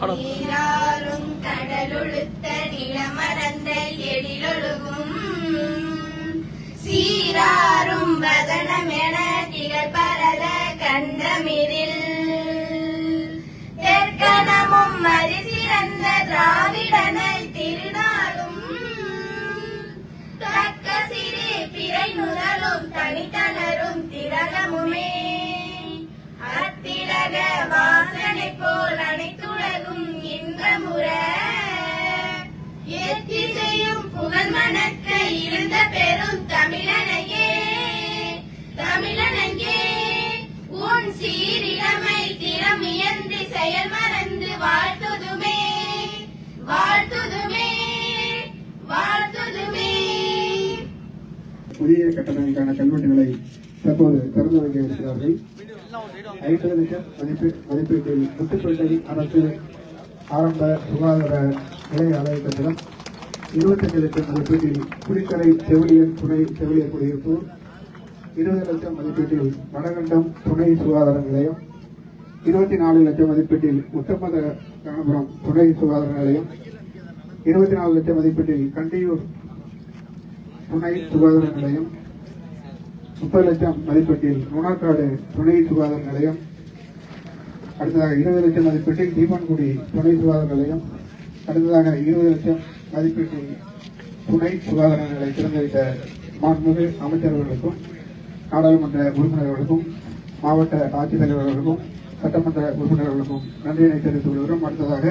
நீராறும் கடலுழுத்த நிலமறந்த எழிலொழுகும். சீராறும் வதனமென திகழ் பரத கண்டமிரில் தெற்கணமும் மதிசிறந்த திராவிடனை திருநாளும். தக்க சிறு பிறை நுதலும் தனித்தனரும் திலகமுமே புதிய கட்டணங்களுக்கான கல்வெட்டுகளை தற்போது திறந்து வைக்க இருக்கிறார்கள். ஐம்பது லட்சம் மதிப்பீ மதிப்பீட்டில் முத்துப்பேட்டை அரசு ஆரம்ப சுகாதார நிலைய அலுவலகத்திலும் இருபத்தஞ்சு லட்சம் மதிப்பீட்டில் குடிக்கரை செவிலியர் துணை செவிலியர் குடியிருப்பு இருபது லட்சம் மதிப்பீட்டில் வடகண்டம் துணை சுகாதார நிலையம் இருபத்தி நாலு லட்சம் மதிப்பீட்டில் உத்தமத கணபுரம் துணை சுகாதார நிலையம் இருபத்தி நாலு லட்சம் மதிப்பீட்டில் கண்டியூர் துணை சுகாதார நிலையம் முப்பது லட்சம் மதிப்பீட்டில் நுணாக்காடு துணை சுகாதார நிலையம் அடுத்ததாக இருபது லட்சம் மதிப்பீட்டில் தீபன்குடி துணை சுகாதார நிலையம் அடுத்ததாக இருபது லட்சம் மதிப்பீட்டில் துணை சுகாதார நிலையை திறந்து வைத்த மாண்புமிகு அமைச்சர்களுக்கும் நாடாளுமன்ற உறுப்பினர்களுக்கும் மாவட்ட ஆட்சித்தலைவர்களுக்கும் சட்டமன்ற உறுப்பினர்களுக்கும் நன்றியினை தெரிவித்துக் கொள்கிறோம். அடுத்ததாக